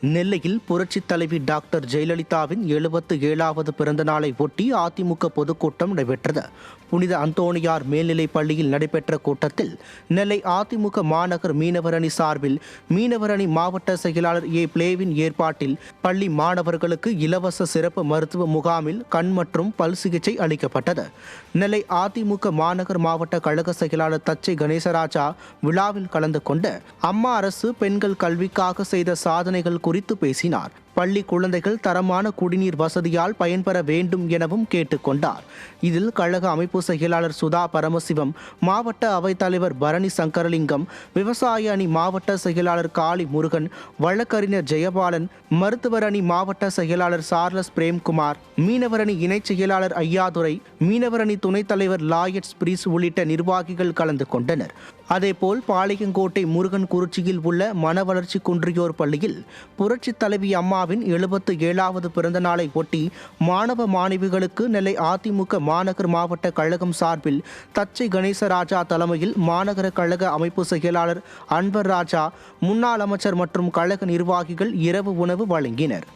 நெல்லையில் புரட்சித் தலைவி டாக்டர் ஜெயலலிதாவின் எழுபத்து ஏழாவது பிறந்த நாளை ஒட்டி அதிமுக பொதுக்கூட்டம் நடைபெற்றது. புனித அந்தோணியார் மேல்நிலைப் பள்ளியில் நடைபெற்ற கூட்டத்தில் நெல்லை அதிமுக மாநகர் மீனவரணி சார்பில் மீனவரணி மாவட்ட செயலாளர் ஏ. பிளேவின் ஏற்பாட்டில் பள்ளி மாணவர்களுக்கு இலவச சிறப்பு மருத்துவ முகாமில் கண் மற்றும் பல் சிகிச்சை அளிக்கப்பட்டது. நெல்லை அதிமுக மாநகர் மாவட்ட கழக செயலாளர் தச்சை கணேசராஜா விழாவில் கலந்து கொண்டு அம்மா அரசு பெண்கள் கல்விக்காக செய்த சாதனைகள் குறித்து பேசினார் பள்ளி குழந்தைகள் தரமான குடிநீர் வசதியால் பயன்பெற வேண்டும் எனவும் கேட்டுக்கொண்டார் இதில் கழக அமைப்பு செயலாளர் சுதா பரமசிவம் மாவட்ட அவைத்தலைவர் பரணி சங்கரலிங்கம் விவசாய அணி மாவட்ட செயலாளர் காளி முருகன் வழக்கறிஞர் ஜெயபாலன் மருத்துவர் அணி மாவட்ட செயலாளர் சார்லஸ் பிரேம்குமார் மீனவர் அணி இணைச் செயலாளர் ஐயாதுரை மீனவர் அணி துணைத் தலைவர் லாயட்ஸ் பிரீஸ் உள்ளிட்ட நிர்வாகிகள் கலந்து கொண்டனர். அதேபோல் பாளையங்கோட்டை முருகன் குறிச்சியில் உள்ள மன வளர்ச்சி குன்றியோர் பள்ளியில் புரட்சித் தலைவி அம்மா அம்மாவின் எழுபத்து ஏழாவது பிறந்த நாளை ஒட்டி மாணவ மாணவிகளுக்கு நெல்லை அதிமுக மாநகர் மாவட்ட கழகம் சார்பில் தச்சை கணேசராஜா தலைமையில் மாநகர கழக அமைப்பு செயலாளர் அன்பர் ராஜா முன்னாள் அமைச்சர் மற்றும் கழக நிர்வாகிகள் இரவு உணவு வழங்கினர்.